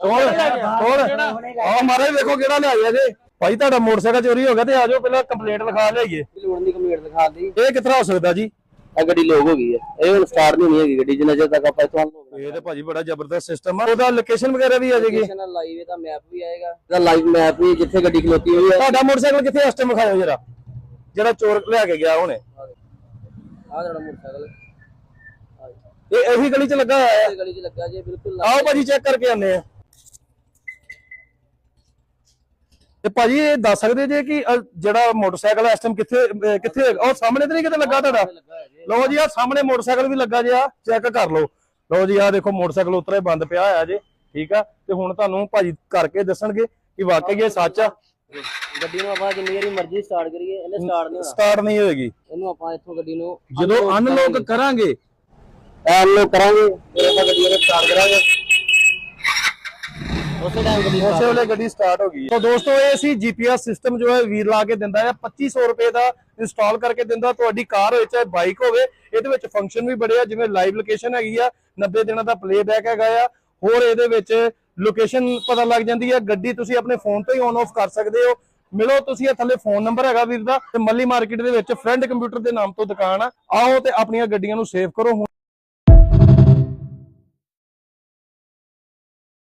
ਕੌਣ ਕੌਣ ਆ ਮਾਰੇ ਵੇਖੋ ਕਿਹੜਾ ਲਿਆਇਆ ਜੇ। ਭਾਈ ਤੁਹਾਡਾ ਮੋਟਰਸਾਈਕਲ ਚੋਰੀ ਹੋ ਗਿਆ ਤੇ ਆ ਜਾਓ ਪਹਿਲਾਂ ਕੰਪਲੇਂਟ ਲਿਖਾ ਲਿਆਈਏ। ਲੋੜ ਦੀ ਕੰਪਲੀਟ ਦਿਖਾ ਦੀ ਇਹ ਕਿੱਥੋਂ ਹੋ ਸਕਦਾ ਜੀ? ਆ ਗੱਡੀ ਲੋਕ ਹੋ ਗਈ ਹੈ ਇਹ ਹੁਣ ਸਟਾਰਟ ਨਹੀਂ ਹੋਣੀ ਹੈਗੀ ਗੱਡੀ ਜਿੰਨਾ ਚਿਰ ਤੱਕ ਆਪਾਂ ਇਥੋਂ ਲੋਕ ਇਹ ਤੇ ਭਾਜੀ ਬੜਾ ਜ਼ਬਰਦਸਤ ਸਿਸਟਮ ਆ। ਉਹਦਾ ਲੋਕੇਸ਼ਨ ਵਗੈਰਾ ਵੀ ਆ ਜਾਏਗੀ। ਲੋਕੇਸ਼ਨ ਲਾਈਵ ਦਾ ਮੈਪ ਵੀ ਆਏਗਾ। ਇਹਦਾ ਲਾਈਵ ਮੈਪ ਵੀ ਜਿੱਥੇ ਗੱਡੀ ਖਲੋਤੀ ਹੋਈ ਹੈ ਤੁਹਾਡਾ ਮੋਟਰਸਾਈਕਲ ਕਿੱਥੇ ਇਸ ਟਾਈਮ ਵਿਖਾਇਓ ਜਰਾ। ਜਿਹੜਾ ਚੋਰ ਲੈ ਕੇ ਗਿਆ ਉਹਨੇ। ਆਹ ਜਿਹੜਾ ਮੋਟਰਸਾਈਕਲ ਇਹ ਇਹੀ ਗਲੀ 'ਚ ਲੱਗਾ ਹੋਇਆ। ਆ ਇਹ ਗਲੀ 'ਚ ਲੱਗਾ ਜੇ ਬਿਲਕੁਲ ਆਓ ਭਾਜੀ ਚੈੱਕ ਕਰਕੇ ਆਨੇ ਆ। ਤੇ ਭਾਜੀ ਇਹ ਦੱਸ ਸਕਦੇ ਜੇ ਕਿ ਅ, ਜਿਹੜਾ ਮੋਟਰਸਾਈਕਲ ਇਸ ਟਾਈਮ ਕਿੱਥੇ ਅ, ਕਿੱਥੇ ਹੈਗਾ? ਉਹ ਸਾਹਮਣੇ ਤੇ ਨਹੀਂ ਕਿਤੇ ਲੱਗਾ ਤੁਹਾਡਾ? ਲਓ ਜੀ ਆ ਸਾਹਮਣੇ ਮੋਟਰਸਾਈਕਲ ਵੀ ਲੱਗਾ ਜੇ ਆ ਚੈੱਕ ਕਰ ਲਓ। ਲਓ ਜੀ ਆ ਦੇਖੋ ਮੋਟਰਸਾਈਕਲ ਉਤਰੇ ਬੰਦ ਪਿਆ ਹੋਇਆ ਜੇ ਠੀਕ ਆ? ਤੇ ਹੁਣ ਤੁਹਾਨੂੰ ਭਾਜੀ ਕਰਕੇ ਦੱਸਣਗੇ ਕਿ ਵਾਕਈ ਇਹ ਸੱਚ ਆ। ਗੱਡੀ ਨੂੰ ਆਪਾਂ ਜਿੰਨੀ ਵਾਰੀ ਮਰਜ਼ੀ ਸਟਾਰਟ ਕਰੀਏ ਇਹਨੇ ਸਟਾਰਟ ਨਹੀਂ ਹੋਣਾ। ਸਟਾਰਟ ਨਹੀਂ ਹੋਏਗੀ। ਇਹਨੂੰ ਆਪਾਂ ਇੱਥੋਂ ਗੱਡੀ ਨੂੰ ਜਦੋਂ ਅਨਲੌਕ ਕਰਾਂਗੇ ਅਨਲੋਕ ਕਰਾਂਗੇ ਫਿਰ ਆਪਾਂ ਗੱਡੀ ਨੂੰ ਸਟਾਰਟ ਕਰਾਂਗੇ। ਉਸੇ ਟਾਈਮ ਗੱਡੀ ਉਸੇ ਵੇਲੇ ਗੱਡੀ ਸਟਾਰਟ ਹੋ ਗਈ। ਤਾਂ ਦੋਸਤੋ ਇਹ ਸੀ ਜੀਪੀਐਸ ਸਿਸਟਮ ਜੋ ਹੈ ਵੀਰ ਲਾ ਕੇ ਦਿੰਦਾ ਹੈ। 2500 ਰੁਪਏ ਦਾ ਇੰਸਟਾਲ ਕਰਕੇ ਦਿੰਦਾ। ਤੁਹਾਡੀ ਕਾਰ ਹੋਵੇ ਚਾਹੇ ਬਾਈਕ ਹੋਵੇ ਇਹਦੇ ਵਿੱਚ ਫੰਕਸ਼ਨ ਵੀ ਬੜੇ ਆ। ਜਿਵੇਂ ਲਾਈਵ ਲੋਕੇਸ਼ਨ ਹੈਗੀ ਆ 90 ਦਿਨਾਂ ਦਾ ਪਲੇਬੈਕ ਹੈਗਾ ਆ। ਹੋਰ ਇਹਦੇ ਵਿੱਚ ਲੋਕੇਸ਼ਨ ਪਤਾ ਲੱਗ ਜਾਂਦੀ ਹੈ ਗੱਡੀ ਤੁਸੀਂ ਆਪਣੇ ਫੋਨ ਤੋਂ ਹੀ ਔਨ ਆਫ ਕਰ ਸਕਦੇ ਹੋ। ਮਿਲੋ ਤੁਸੀਂ ਇਹ ਥੱਲੇ ਫੋਨ ਨੰਬਰ ਹੈਗਾ ਵੀਰ ਦਾ। ਤੇ ਮੱਲੀ ਮਾਰਕੀਟ ਦੇ ਵਿੱਚ ਫਰੈਂਡ ਕੰਪਿਊਟਰ ਦੇ ਨਾਮ ਤੋਂ ਦੁਕਾਨ ਆ। ਆਓ ਤੇ ਆਪਣੀਆਂ ਗੱਡੀਆਂ ਨੂੰ ਸੇਵ ਕਰੋ।